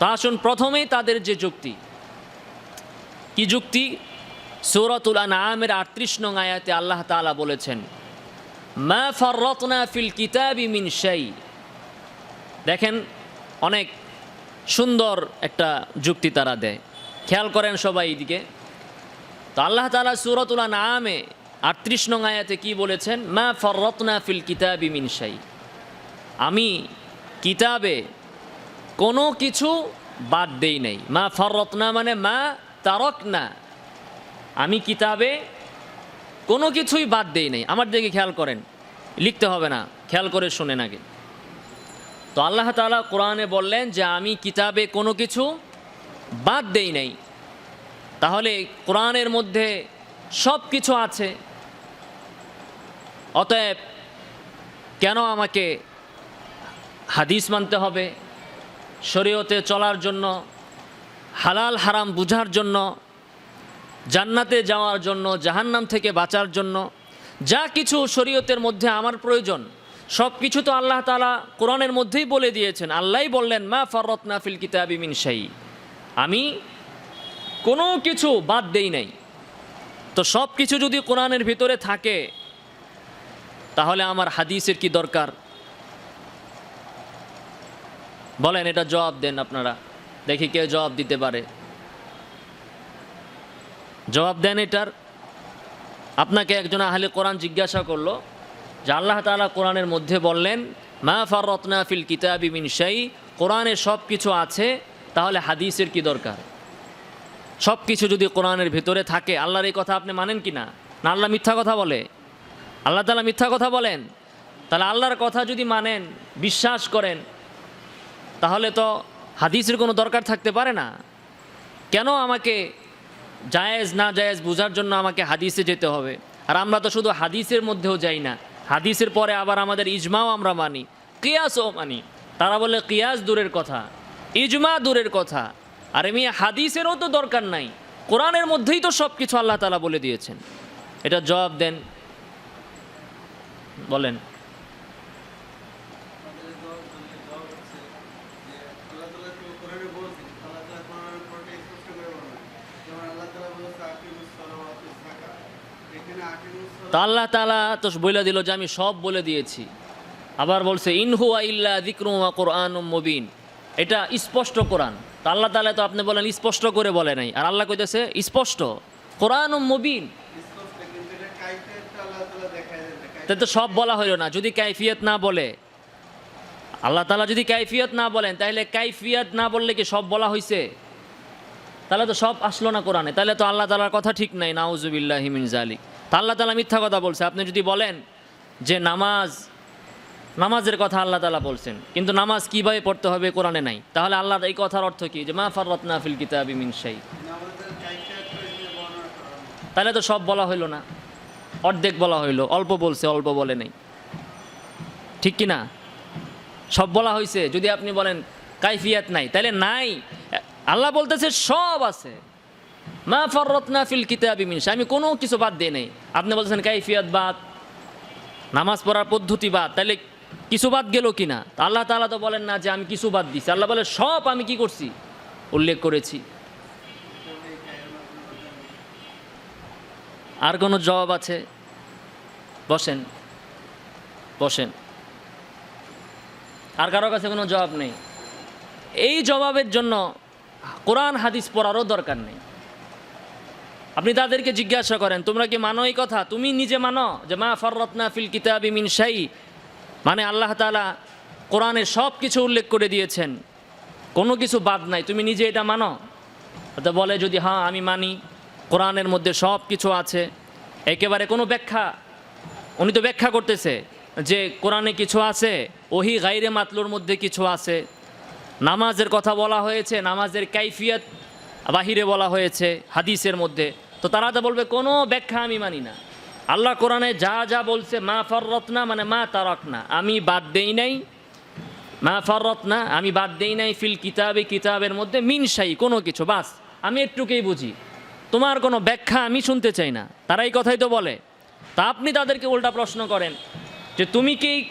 তা আসুন প্রথমেই তাদের যে যুক্তি। কি যুক্তি? সৌরতুল আনামের আটত্রিশ নং আয়াতে আল্লাহ তাআলা বলেছেন, মা ফাররতনা ফিল কিতাবি মিন শাই। দেখেন, অনেক সুন্দর একটা যুক্তি তারা দেয়। খেয়াল করেন সবাই এইদিকে তো আল্লাহ তাআলা সূরাতুল আনআমে আটত্রিশ নং আয়াতে কি বলেছেন? মা ফাররতনা ফিল কিতাবি মিন শাই। আমি কিতাবে কোনো কিছু বাদ দেই নাই। মা ফররতনা মানে মা তারক না আমি কিতাবে কোনো কিছুই বাদ দেই নাই। আমার দিকে খেয়াল করেন। লিখতে হবে না। খেয়াল করে শুনেন আগে। তো আল্লাহ তাআলা কোরআনে বললেন যে, আমি কিতাবে কোনো কিছু বাদ দেই নাই। তাহলে কোরআনের মধ্যে সব কিছু আছে। অতএব কেন আমাকে হাদিস মানতে হবে? শরীয়তে চলার জন্য, হালাল, হারাম বুঝার জন্য, জান্নাতে যাওয়ার জন্য, জাহান্নাম থেকে বাঁচার জন্য, যা কিছু শরীয়তের মধ্যে আমার প্রয়োজন, সব কিছু তো আল্লাহ তালা কোরআনের মধ্যেই বলে দিয়েছেন। আল্লাহই বললেন, মা ফরত নাফিল কিতাবি মিন শাই। আমি কোনো কিছু বাদ দেই নাই। তো সব কিছু যদি কোরআনের ভিতরে থাকে, তাহলে আমার হাদিসের কি দরকার? বলেন, এটা জবাব দেন আপনারা। দেখি কে জবাব দিতে পারে। জবাব দেন এটার। আপনাকে একজন আহলে কোরআন জিজ্ঞাসা করল যে আল্লাহ তাআলা কোরআনের মধ্যে বললেন, মা ফাররতনা ফিল কিতাবি মিন শাই কোরআনে সব কিছু আছে, তাহলে হাদিসের কি দরকার? সব কিছু যদি কোরআনের ভিতরে থাকে, আল্লাহর এই কথা আপনি মানেন কি না? না, আল্লাহ মিথ্যা কথা বলে। আল্লাহ তালা মিথ্যা কথা বলেন। তাহলে আল্লাহর কথা যদি মানেন, বিশ্বাস করেন তাহলে তো হাদিসের কোনো দরকার থাকতে পারে না। কেন আমাকে জায়েজ না জায়েজ বোঝার জন্য আমাকে হাদিসে যেতে হবে? আর আমরা তো শুধু হাদিসের মধ্যেও যাই না। হাদিসের পরে আবার আমাদের ইজমাও আমরা মানি, কিয়াসও মানি। তারা বলে কিয়াস দূরের কথা, ইজমা দূরের কথা। আর এমনি হাদিসেরও তো দরকার নাই। কোরআনের মধ্যেই তো সব কিছু আল্লাহ তালা বলে দিয়েছেন। এটা জবাব দেন, বলেন। তা আল্লাহ তালা তো বলে দিল যে আমি সব বলে দিয়েছি। আবার বলছে ইনহু ইল্লা দিক্রুমা কোরআন মুবিন। এটা স্পষ্ট কোরআন। তা আল্লাহ তালা তো আপনি বলেন, স্পষ্ট করে বলে নাই। আর আল্লাহ কইতেছে, স্পষ্ট। কোরআন মুবিন। তাহলে তো সব বলা হইল না। যদি কাইফিয়ত না বলে, আল্লাহ তালা যদি কাইফিয়ত না বলেন, তাহলে কাইফিয়ত না বললে কি সব বলা হয়েছে তাহলে তো সব আসলো না কোরআনে, তাহলে তো আল্লাহ তালার কথা ঠিক নাই, নাউজুবিল্লাহ হিমিন জালিক তা আল্লাহ তালা মিথ্যা কথা বলছে, আপনি যদি বলেন যে নামাজ, নামাজের কথা আল্লাহ তালা বলছেন, কিন্তু নামাজ কীভাবে পড়তে হবে কোরআনে নাই, তাহলে আল্লাহর এই কথার অর্থ কী? যে মা ফাররত নাফিল কিতাবি মিন শাই। তাহলে তো সব বলা হইল না, অর্ধেক বলা হইল, অল্প বলছে, অল্প বলে নেই। ঠিক কি না সব বলা হয়েছে যদি আপনি বলেন কাইফিয়াত নাই, তাহলে নাই। আল্লাহ বলতেছে, সব আছে। মা ফররতনা ফিল কিতাবি মিন শাই। আমি কোনো কিছু বাদ দিয়ে নেই। আপনি বলছেন, কাইফিয়াত বাদ, নামাজ পড়ার পদ্ধতি বাদ, তাহলে কিছু বাদ গেল কি না আল্লাহ তাআলা তো বলেন না যে, আমি কিছু বাদ দিছি। আল্লাহ বলে, সব আমি কি করছি? উল্লেখ করেছি। আর কোনো জবাব আছে? বসেন বসেন। আর কারও কাছে কোনো জবাব নেই। এই জবাবের জন্য কোরআন হাদিস পড়ারও দরকার নেই। আপনি তাদেরকে জিজ্ঞাসা করেন, তোমরা কি মানো এই কথা? তুমি নিজে মানো যে মা ফররতনা ফিল কিতাবি মিন শাই মানে আল্লাহ তাআলা কোরআনের সব কিছু উল্লেখ করে দিয়েছেন। কোনো কিছু বাদ নাই, তুমি নিজে এটা মানো? তো বলে যদি হ্যাঁ আমি মানি, কোরআনের মধ্যে সব কিছু আছে। একেবারে কোনো ব্যাখ্যা, উনি তো ব্যাখ্যা করতেছে যে কোরআনে কিছু আছে, ওহি গাইরে মাতলুর মধ্যে কিছু আছে। নামাজের কথা বলা হয়েছে, নামাজের কাইফিয়ত বাহিরে বলা হয়েছে হাদিসের মধ্যে। তো তারা তো বলবে, কোনো ব্যাখ্যা আমি মানি না। আল্লাহ কোরআনে যা যা বলছে, মা ফররত না মানে মা তারক না আমি বাদ দেই নাই। মা ফররত না আমি বাদ দেই নাই ফিল কিতাবে, কিতাবের মধ্যে মিনসাই কোনো কিছু, বাস। আমি একটুকেই বুঝি। তোমার কোনো ব্যাখ্যা আমি শুনতে চাই না। তারা এই কথাই তো বলে। তা আপনি তাদেরকে উল্টা প্রশ্ন করেন যে, তুমি কি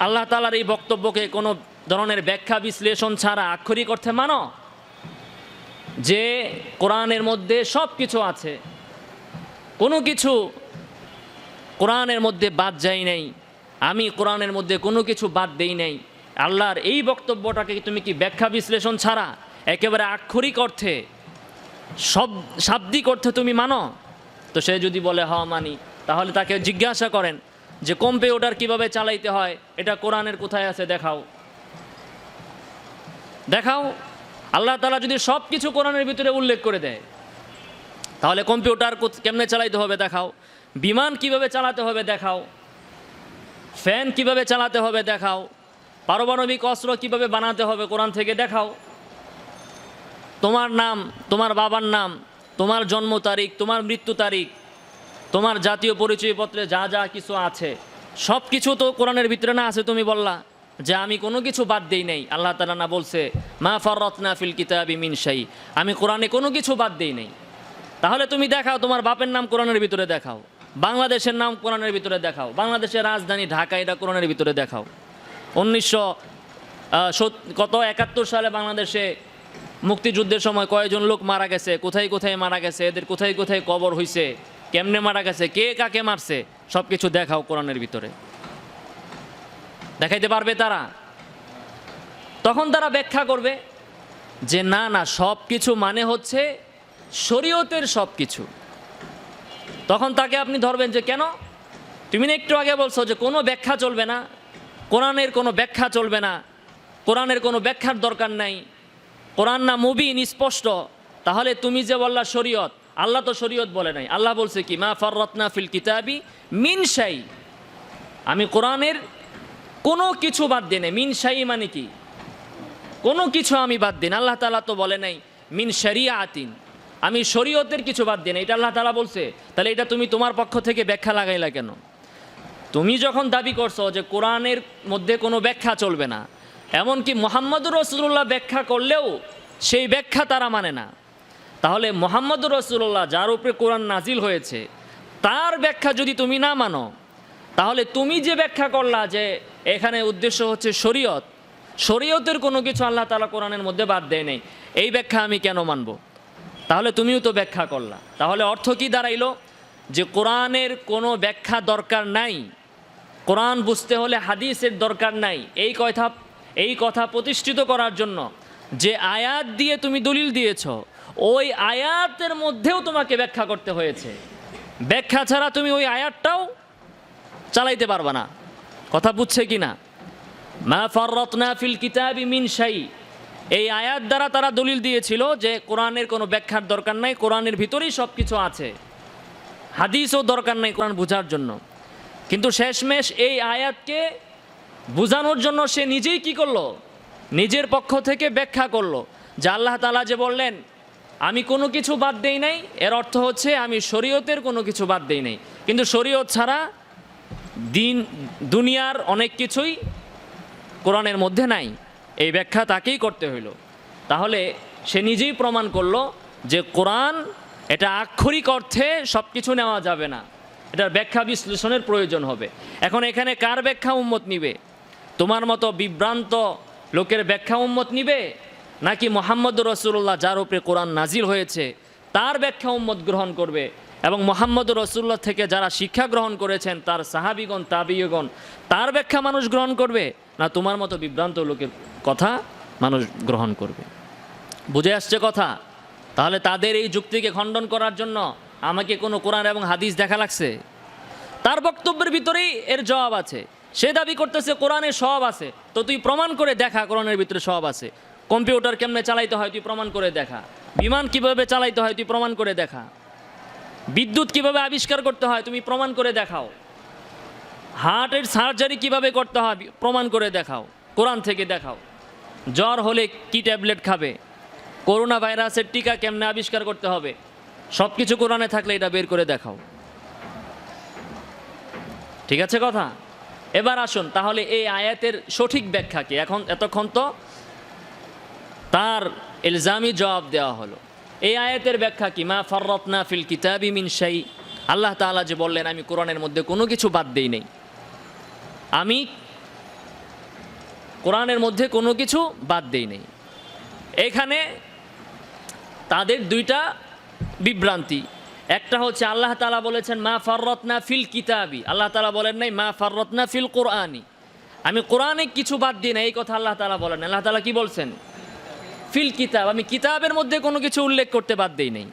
আল্লাহ তালার এই বক্তব্যকে কোনো ধরনের ব্যাখ্যা বিশ্লেষণ ছাড়া আক্ষরিক অর্থে মানো? যে কোরআনের মধ্যে সব কিছু আছে। কোনো কিছু কোরআনের মধ্যে বাদ যাই নাই। আমি কোরআনের মধ্যে কোনো কিছু বাদ দেই নাই। আল্লাহর এই বক্তব্যটাকে তুমি কি ব্যাখ্যা বিশ্লেষণ ছাড়া একেবারে আক্ষরিক অর্থে, সব শাব্দিক অর্থে তুমি মানো? তো সে যদি বলে হ মানি। তাহলে তাকে জিজ্ঞাসা করেন যে, কম্পিউটার কীভাবে চালাইতে হয়? এটা কোরআনের কোথায় আছে? দেখাও। দেখাও, আল্লাহ তালা যদি সব কিছু কোরআনের ভিতরে উল্লেখ করে দেয়, তাহলে কম্পিউটার কেমনে চালাইতে হবে দেখাও, বিমান কীভাবে চালাতে হবে দেখাও, ফ্যান কীভাবে চালাতে হবে দেখাও, পারমাণবিক অস্ত্র কীভাবে বানাতে হবে কোরআন থেকে দেখাও। তোমার নাম, তোমার বাবার নাম, তোমার জন্ম তারিখ, তোমার মৃত্যু তারিখ, তোমার জাতীয় পরিচয়পত্রে যা যা কিছু আছে সব কিছু তো কোরআনের ভিতরে না আছে তুমি বললা। যে আমি কোনো কিছু বাদ দেই নাই। আল্লাহ তালা না বলছে, মা ফররতনা ফিল কিতাবি মিন শাই। আমি কোরআনে কোনো কিছু বাদ দেই নাই। তাহলে তুমি দেখাও, তোমার বাপের নাম কোরআনের ভিতরে দেখাও। বাংলাদেশের নাম কোরআনের ভিতরে দেখাও। বাংলাদেশের রাজধানী ঢাকা, এটা কোরআনের ভিতরে দেখাও। উনিশশো কত? একাত্তর সালে বাংলাদেশে মুক্তিযুদ্ধের সময় কয়জন লোক মারা গেছে? কোথায় কোথায় মারা গেছে? এদের কোথায় কোথায় কবর হইছে? কেমনে মারা গেছে? কে কাকে মারছে? সব কিছু দেখাও কোরআনের ভিতরে। দেখাইতে পারবে তারা। তখন তারা ব্যাখ্যা করবে যে, না না সব কিছু মানে হচ্ছে শরীয়তের সব কিছু তখন তাকে আপনি ধরবেন যে, কেন? তুমি না একটু আগে বলছো যে, কোনো ব্যাখ্যা চলবে না। কোরআনের কোনো ব্যাখ্যা চলবে না। কোরআনের কোনো ব্যাখ্যার দরকার নাই। কোরআন না মুবিন, স্পষ্ট। তাহলে তুমি যে বললা শরীয়ত, আল্লাহ তো শরীয়ত বলে নাই। আল্লাহ বলছে কি, মা ফররত্না ফিল কিতাবি মিন শাই। আমি কোরআনের কোনো কিছু বাদ দিই নেই। মিন শাই মানে কি? কোনো কিছু আমি বাদ দিন আল্লাহ তালা তো বলে নাই, মিন শরিয়া আতিন আমি শরীয়তের কিছু বাদ দিন এটা আল্লাহ তালা বলছে। তাহলে এটা তুমি তোমার পক্ষ থেকে ব্যাখ্যা লাগাইলা কেন? তুমি যখন দাবি করছ যে কোরআনের মধ্যে কোনো ব্যাখ্যা চলবে না, এমনকি মোহাম্মদুর রসুল্লাহ ব্যাখ্যা করলেও সেই ব্যাখ্যা তারা মানে না। তাহলে মোহাম্মদুর রসুল্লাহ যার উপরে কোরআন নাজিল হয়েছে, তার ব্যাখ্যা যদি তুমি না মানো, তাহলে তুমি যে ব্যাখ্যা করলা যে এখানে উদ্দেশ্য হচ্ছে শরীয়ত। শরীয়তের কোনো কিছু আল্লাহ তালা কোরআনের মধ্যে বাদ দেয় নেই। এই ব্যাখ্যা আমি কেন মানব? তাহলে তুমিও তো ব্যাখ্যা করলা। তাহলে অর্থ কি দাঁড়াইল? যে কোরআনের কোনো ব্যাখ্যা দরকার নাই। কোরআন বুঝতে হলে হাদিসের দরকার নাই। এই কথা এই কথা প্রতিষ্ঠিত করার জন্য যে আয়াত দিয়ে তুমি দলিল দিয়েছ, ওই আয়াতের মধ্যেও তোমাকে ব্যাখ্যা করতে হয়েছে। ব্যাখ্যা ছাড়া তুমি ওই আয়াতটাও চালাইতে পারবা না। কথা বুঝছে কি না মা ফররতনা ফিল কিতাবি মিন শাই। এই আয়াত দ্বারা তারা দলিল দিয়েছিল যে কোরআনের কোনো ব্যাখ্যার দরকার নাই, কোরআনের ভিতরেই সব কিছু আছে। হাদিসও দরকার নাই কোরআন বোঝার জন্য। কিন্তু শেষমেশ এই আয়াতকে বোঝানোর জন্য সে নিজেই কি করল? নিজের পক্ষ থেকে ব্যাখ্যা করল। যে আল্লাহ তালা যে বললেন, আমি কোনো কিছু বাদ দেই নাই। এর অর্থ হচ্ছে, আমি শরীয়তের কোনো কিছু বাদ দেই নাই। কিন্তু শরীয়ত ছাড়া দিন, দুনিয়ার অনেক কিছুই কোরআনের মধ্যে নাই। এই ব্যাখ্যা তাকেই করতে হইল। তাহলে সে নিজেই প্রমাণ করল যে কোরআন এটা আক্ষরিক অর্থে সব কিছু নেওয়া যাবে না। এটার ব্যাখ্যা বিশ্লেষণের প্রয়োজন হবে। এখন এখানে কার ব্যাখ্যা উম্মত নিবে? তোমার মতো বিভ্রান্ত লোকের ব্যাখ্যা উম্মত নিবে? নাকি মোহাম্মদ রসুল্লাহ যার উপরে কোরআন নাজিল হয়েছে, তার ব্যাখ্যা উম্মত গ্রহণ করবে? এবং মোহাম্মদ রসুল্লাহ থেকে যারা শিক্ষা গ্রহণ করেছেন, তার সাহাবিগণ তাবিগণ তার ব্যাখ্যা মানুষ গ্রহণ করবে না তোমার মতো বিভ্রান্ত লোকের কথা মানুষ গ্রহণ করবে? বুঝে আসছে কথা? তাহলে তাদের এই যুক্তিকে খণ্ডন করার জন্য আমাকে কোনো কোরআন এবং হাদিস দেখা লাগছে? তার বক্তব্যের ভিতরেই এর জবাব আছে। সে দাবি করতেছে কোরআনে সব আছে। তো তুই প্রমাণ করে দেখা, কোরআনের ভিতরে সব আছে। কম্পিউটার কেমনে চালাইতে হয় তুই প্রমাণ করে দেখা। বিমান কীভাবে চালাইতে হয় তুই প্রমাণ করে দেখা। বিদ্যুৎ কীভাবে আবিষ্কার করতে হয় তুমি প্রমাণ করে দেখাও। হার্টের সার্জারি কীভাবে করতে হয় প্রমাণ করে দেখাও। কোরআন থেকে দেখাও। জ্বর হলে কি ট্যাবলেট খাবে? করোনা ভাইরাসের টিকা কেমনে আবিষ্কার করতে হবে? সব কিছু কোরআনে থাকলে এটা বের করে দেখাও। ঠিক আছে কথা? এবার আসুন, তাহলে এই আয়াতের সঠিক ব্যাখ্যা কি? এখন এতক্ষণ তো তার ইলজামি জবাব দেওয়া হলো। এই আয়াতের ব্যাখ্যা কি? মা ফররতনা ফিল কিতাবি মিন শাই। আল্লাহ তাআলা যে বললেন, আমি কোরআনের মধ্যে কোনো কিছু বাদ দেই নেই। আমি কোরআনের মধ্যে কোনো কিছু বাদ দেই নেই। এখানে তাদের দুইটা বিভ্রান্তি। একটা হচ্ছে আল্লাহ তালা বলেছেন, মা ফাররতনা ফিল কিতাবি। আল্লাহ তালা বলেন নাই, মা ফাররতনা ফিল কোরআনি। আমি কোরআনে কিছু বাদ দিই না এই কথা আল্লাহ তালা বলেন আল্লাহ তালা কি বলছেন? ফিল কিতাব, আমি কিতাবের মধ্যে কোনো কিছু উল্লেখ করতে বাদ দেই নেই।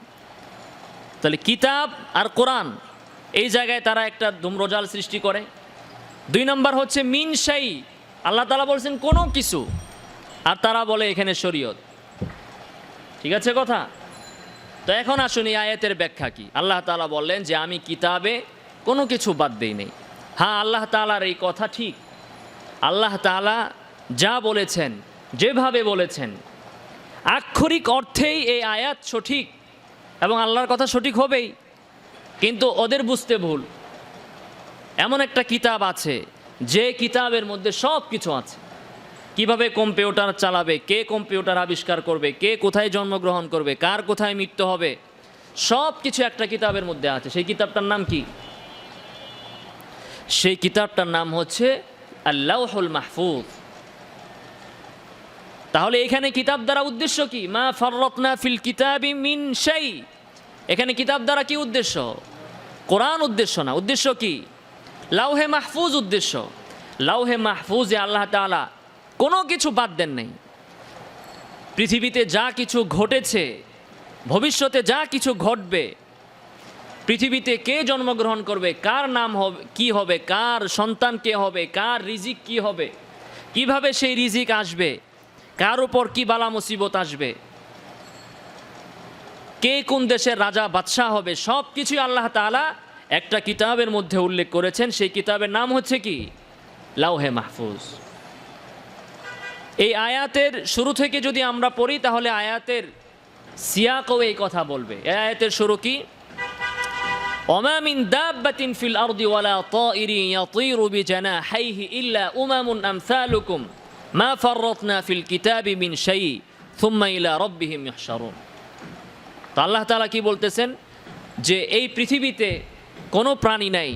তাহলে কিতাব আর কোরআন, এই জায়গায় তারা একটা ধূম্রজাল সৃষ্টি করে। দুই নম্বর হচ্ছে মিন শাই, আল্লাহ তালা বলছেন কোনো কিছু, আর তারা বলে এখানে শরীয়ত। ঠিক আছে কথা? তো এখন আসুন এই আয়াতের ব্যাখ্যা কি? আল্লাহ তালা বললেন যে আমি কিতাবে কোনো কিছু বাদ দিই নেই। হ্যাঁ আল্লাহ তালার এই কথা ঠিক। আল্লাহ তালা যা বলেছেন, যেভাবে বলেছেন আক্ষরিক অর্থেই এই আয়াত সঠিক এবং আল্লাহর কথা সঠিক হবেই, কিন্তু ওদের বুঝতে ভুল। এমন একটা কিতাব আছে, যে কিতাবের মধ্যে সব কিছু আছে। কীভাবে কম্পিউটার চালাবে, কে কম্পিউটার আবিষ্কার করবে, কে কোথায় জন্মগ্রহণ করবে, কার কোথায় মৃত্যু হবে, সব কিছু একটা কিতাবের মধ্যে আছে। সেই কিতাবটার নাম কি? সেই কিতাবটার নাম হচ্ছে আল্লাহুল মাহফুজ। তাহলে এখানে কিতাব দ্বারা উদ্দেশ্য কি? মা ফররতনা ফিল কিতাবি মিন শাই। এখানে কিতাব দ্বারা কি উদ্দেশ্য? কোরআন উদ্দেশ্য না। উদ্দেশ্য কি? লাউহে মাহফুজ উদ্দেশ্য। লাউহে মাহফুজে আল্লাহ তাআলা কোনো কিছু বাদ দেন নাই। পৃথিবীতে যা কিছু ঘটেছে, ভবিষ্যতে যা কিছু ঘটবে, পৃথিবীতে কে জন্মগ্রহণ করবে, কার নাম হবে, কি হবে, কার সন্তান কে হবে, কার রিজিক কি হবে, কীভাবে সেই রিজিক আসবে কার উপর কি বালা মুসিবত আসবে? কে কোন দেশের রাজা, বাদশাহ হবে? সব কিছু আল্লাহ তালা একটা কিতাবের মধ্যে উল্লেখ করেছেন। সেই কিতাবের নাম হচ্ছে কি? লাউহে মাহফুজ। এই আয়াতের শুরু থেকে যদি আমরা পড়ি, তাহলে আয়াতের সিয়াকও এই কথা বলবে। এই আয়াতের শুরু কি? অমামিন দাব্বাতিন ফিল আরদি ওয়ালা তাইরি ইয়াতিরু বিজানাহাইহি ইল্লা উমামুন আমসালুকুম। মা ফররতনা ফিল কিতাবি মিন শাই থুম্মা ইলা রব্বিহিম ইহসারুন তো আল্লাহ তালা কি বলতেছেন? যে এই পৃথিবীতে কোনো প্রাণী নাই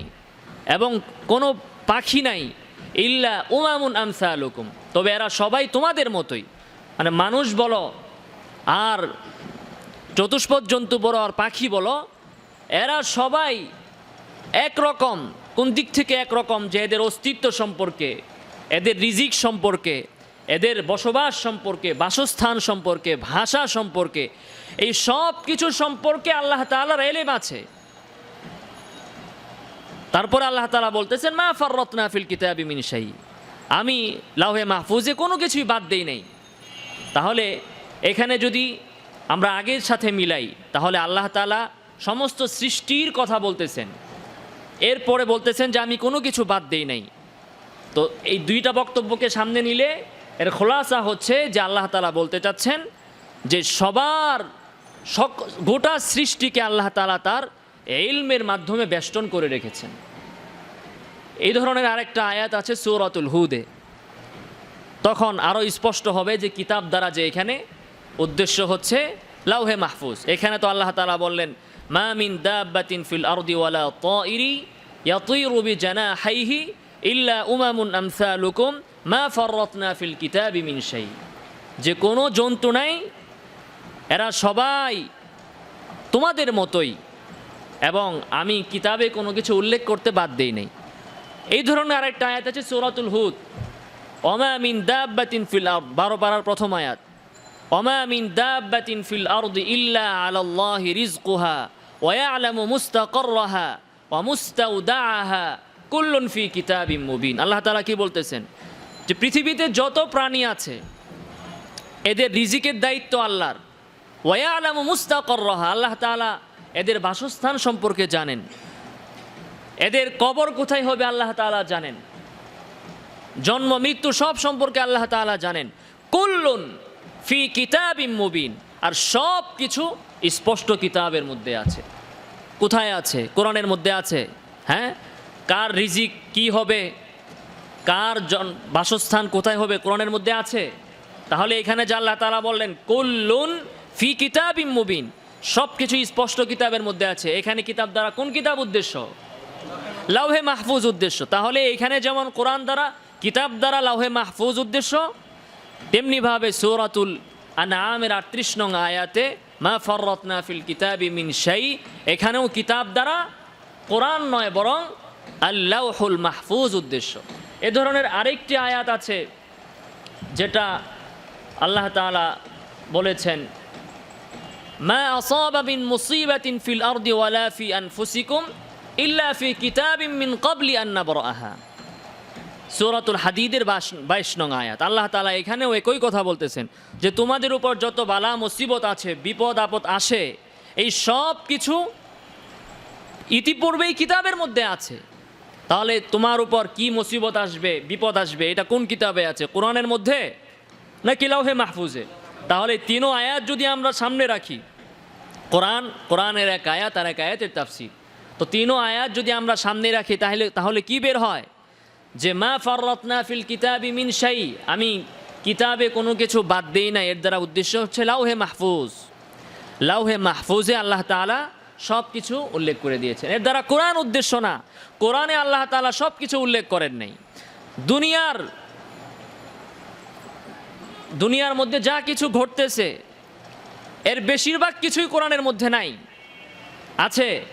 এবং কোনো পাখি নাই ইল্লা উমামুন আমসা আলুকুম তবে এরা সবাই তোমাদের মতোই। মানে মানুষ বলো আর চতুষ্পদ জন্তু বড় আর পাখি বলো, এরা সবাই একরকম, কোন দিক থেকে একরকম যে এদের অস্তিত্ব সম্পর্কে এদের রিজিক সম্পর্কে, এদের বসবাস সম্পর্কে, বাসস্থান সম্পর্কে, ভাষা সম্পর্কে, এই সব কিছু সম্পর্কে আল্লাহ তাআলার এলেম আছে। তারপর আল্লাহ তাআলা বলতেছেন, মা ফাররতনা ফিল কিতাবি মিন শাই। আমি লাউহে মাহফুজে কোনো কিছুই বাদ দেই নাই। তাহলে এখানে যদি আমরা আগের সাথে মিলাই, তাহলে আল্লাহ তাআলা সমস্ত সৃষ্টির কথা বলতেছেন। এরপরে বলতেছেন যে, আমি কোনো কিছু বাদ দেই নাই। তো এই দুইটা বক্তব্যকে সামনে নিলে এর খোলাসা হচ্ছে যে আল্লাহ তালা বলতে চাচ্ছেন যে সবার সক গোটা সৃষ্টিকে আল্লাহ তালা তার এলমের মাধ্যমে বেষ্টন করে রেখেছেন। এই ধরনের আরেকটা আয়াত আছে সৌরাতুল হুদে। তখন আরও স্পষ্ট হবে যে কিতাব দ্বারা যে এখানে উদ্দেশ্য হচ্ছে লাউহে মাহফুজ। এখানে তো আল্লাহ তালা বললেন মামিন মা মিন দাব্বাতিন ফিল আরদি ওয়ালা তাইরি ইয়াতিরু বিজানাহিহি ইল্লা উমামুন আমসালুকুম মা ফাররাতনা ফিল কিতাবি মিন শাই। যে কোনো জন্তু নাই, এরা সবাই তোমাদের মতোই। এবং আমি কিতাবে কোনো কিছু উল্লেখ করতে বাদ দেই নাই। এই ধরনের আরেকটা আয়াত আছে সূরাতুল হুদ। ওমা মিন দাব্বাতিন ফিল আরদ, বারো পারার প্রথম আয়াত। ওমা মিন দাব্বাতিন ফিল আরদি ইল্লা আলাল্লাহি রিজকুহা ওয়া ইয়ালামু মুস্তাকাররাহা ওয়া মুস্তাউদাআহা কুল্লুন ফি কিতাবিম মুবিন। আল্লাহ তাআলা কি বলতেছেন? যে পৃথিবীতে যত প্রাণী আছে, এদের রিজিকের দায়িত্ব আল্লাহর। ওয়া আলামু মুস্তাকাররাহা, আল্লাহ তাআলা এদের বাসস্থান সম্পর্কে জানেন। এদের কবর কোথায় হবে আল্লাহ তাআলা জানেন। জন্ম, মৃত্যু সব সম্পর্কে আল্লাহ তাআলা জানেন। কুল্লুন ফি কিতাবিম মুবিন। আর সব কিছু স্পষ্ট কিতাবের মধ্যে আছে। কোথায় আছে? কোরআনের মধ্যে আছে? হ্যাঁ? কার রিজিক কি হবে? কার জন বাসস্থান কোথায় হবে? কোরআনের মধ্যে আছে। তাহলে এখানে যে আল্লাহ তাআলা বললেন, কুল্লুন ফি কিতাব মুবিন। সব কিছু স্পষ্ট কিতাবের মধ্যে আছে। এখানে কিতাব দ্বারা কোন কিতাব উদ্দেশ্য? লাউহে মাহফুজ উদ্দেশ্য। তাহলে এখানে যেমন কোরআন দ্বারা, কিতাব দ্বারা লাউহে মাহফুজ উদ্দেশ্য, তেমনিভাবে সৌরাতুল আনামের আটত্রিশ নং আয়াতে, মা ফররত্না ফিল কিতাবি মিন শাই। এখানেও কিতাব দ্বারা কোরআন নয়, বরং আল্লাহুল মাহফুজ উদ্দেশ্য। এ ধরনের আরেকটি আয়াত আছে যেটা আল্লাহ তাআলা বলেছেন মুসিবাতিন ফিল মিন আন হাদিদের বাইশ নং আয়াত। আল্লাহ তাআলা এখানেও একই কথা বলতেছেন যে, তোমাদের উপর যত বালা, মুসিবত আছে, বিপদ, আপদ আসে, এই সব কিছু ইতিপূর্বেই কিতাবের মধ্যে আছে। তাহলে তোমার উপর কি মুসিবত আসবে, বিপদ আসবে, এটা কোন কিতাবে আছে? কোরআনের মধ্যে? না কিলাউহে মাহফুজে? তাহলে তিনও আয়াত যদি আমরা সামনে রাখি, কোরআন, কোরআনের এক আয়াত আর এক আয়াতের তাফসির, তো তিনও আয়াত যদি আমরা সামনে রাখি, তাহলে তাহলে কি বের হয়? যে মা ফররত্না ফিল কিতাবি মিন শাই, আমি কিতাবে কোনো কিছু বাদ দেই না এর দ্বারা উদ্দেশ্য হচ্ছে লাউহে মাহফুজ। লাউহে মাহফুজে আল্লাহ তাআলা সব কিছু উল্লেখ করে দিয়েছেন। এর দ্বারা কোরআন উদ্দেশ্য না। কোরআনে আল্লাহ তাআলা সব কিছু উল্লেখ করেন নাই। দুনিয়ার দুনিয়ার মধ্যে যা কিছু ঘটতেছে, এর বেশিরভাগ কিছুই কোরআনের মধ্যে নাই। আছে।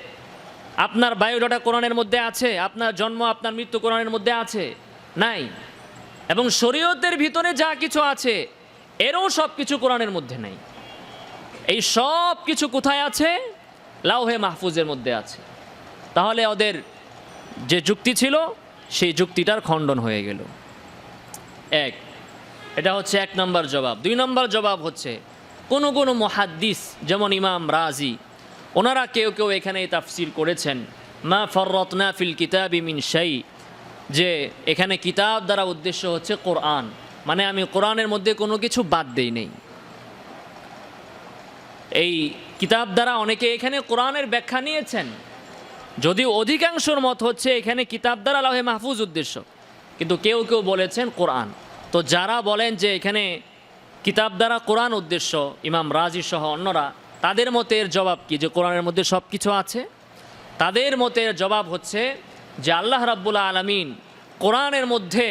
আপনার বায়োডাটা কোরআনের মধ্যে আছে, আপনার জন্ম, আপনার মৃত্যু কোরআনের মধ্যে আছে, নাই। এবং শরীয়তের ভিতরে যা কিছু আছে, এরও সব কিছু কোরআনের মধ্যে নাই। এই সব কিছু কোথায় আছে? লাউহে মাহফুজের মধ্যে আছে। তাহলে ওদের যে যুক্তি ছিল, সেই যুক্তিটার খণ্ডন হয়ে গেল। এক, এটা হচ্ছে এক নম্বর জবাব। দুই নম্বর জবাব হচ্ছে, কোনো কোনো মহাদ্দিস, যেমন ইমাম রাজি, ওনারা কেউ কেউ এখানে তাফসির করেছেন, মা ফররতনা ফিল কিতাবি মিন শাই, যে এখানে কিতাব দ্বারা উদ্দেশ্য হচ্ছে কোরআন। মানে আমি কোরআনের মধ্যে কোনো কিছু বাদ দেই নেই। এই কিতাব দ্বারা অনেকে এখানে কোরআনের ব্যাখ্যা নিয়েছেন। যদিও অধিকাংশর মত হচ্ছে এখানে কিতাব দ্বারা লাহে মাহফুজ উদ্দেশ্য, কিন্তু কেউ কেউ বলেছেন কোরআন। তো যারা বলেন যে এখানে কিতাব দ্বারা কোরআন উদ্দেশ্য, ইমাম রাজি সহ অন্যরা, তাদের মতের জবাব কি? যে কোরআনের মধ্যে সব কিছু আছে? তাদের মতের জবাব হচ্ছে যে আল্লাহ রাব্বুল্লা আলমিন কোরআনের মধ্যে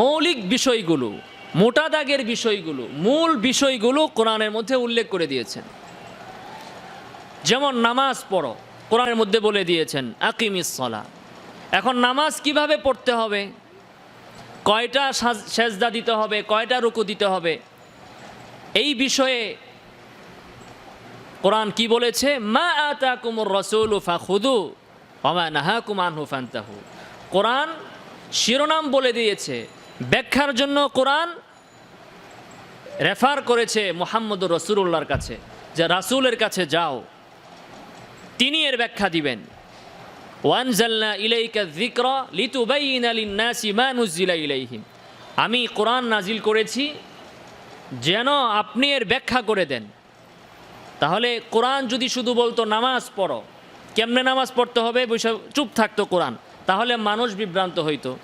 মৌলিক বিষয়গুলো মোটা দাগের বিষয়গুলো, মূল বিষয়গুলো কোরআনের মধ্যে উল্লেখ করে দিয়েছেন। যেমন নামাজ পড়ো, কোরআনের মধ্যে বলে দিয়েছেন, আকিমিস সলা। এখন নামাজ কীভাবে পড়তে হবে? কয়টা সাজ- সেজদা দিতে হবে, কয়টা রুকু দিতে হবে? এই বিষয়ে কোরআন কি বলেছে? মা আতা কুমুর রসুল ফা খুদু মামা নাহা কুমান হুফান্তাহু কোরআন শিরোনাম বলে দিয়েছে। ব্যাখ্যার জন্য কোরআন রেফার করেছে মোহাম্মদ রসুল্লাহর কাছে, যে রাসূলের কাছে যাও, তিনি এর ব্যাখ্যা দিবেন। ইলাইহিম। আমি কোরআন নাজিল করেছি, যেন আপনি এর ব্যাখ্যা করে দেন। তাহলে কোরআন যদি শুধু বলতো নামাজ পড়ো, কেমনে নামাজ পড়তে হবে? বৈশাখ চুপ থাকতো কোরআন। তাহলে মানুষ বিভ্রান্ত হইতো।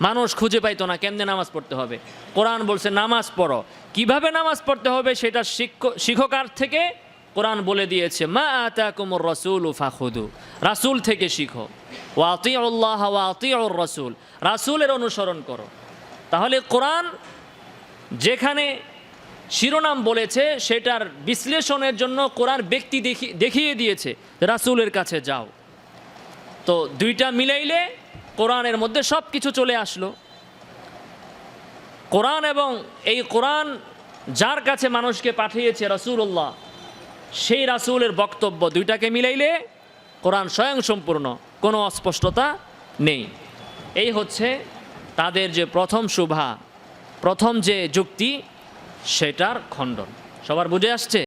মানুষ খুঁজে পাইতো না কেমনে নামাজ পড়তে হবে। কোরআন বলছে, নামাজ পড়ো। কীভাবে নামাজ পড়তে হবে সেটা শিক্ষক শিক্ষকার থেকে কোরআন বলে দিয়েছে, মা আতা কুমুর রসুল ফাখুদু। রাসুল থেকে শিখো। ওয়াতি আল্লাহ ওয়াতি রসুল। রাসুলের অনুসরণ করো। তাহলে কোরআন যেখানে শিরোনাম বলেছে, সেটার বিশ্লেষণের জন্য কোরআন ব্যক্তি দেখি, দেখিয়ে দিয়েছে রাসুলের কাছে যাও। তো দুইটা মিলাইলে কোরআনের মধ্যে সব কিছু চলে আসলো। কোরআন এবং এই কোরআন যার কাছে মানুষকে পাঠিয়েছে রাসূলুল্লাহ, সেই রাসূলের বক্তব্য দুইটাকে মিলাইলে কোরআন স্বয়ং সম্পূর্ণ, কোনো অস্পষ্টতা নেই। এই হচ্ছে তাদের যে প্রথম শুভা, প্রথম যে যুক্তি, সেটার খণ্ডন। সবার বুঝে আসছে?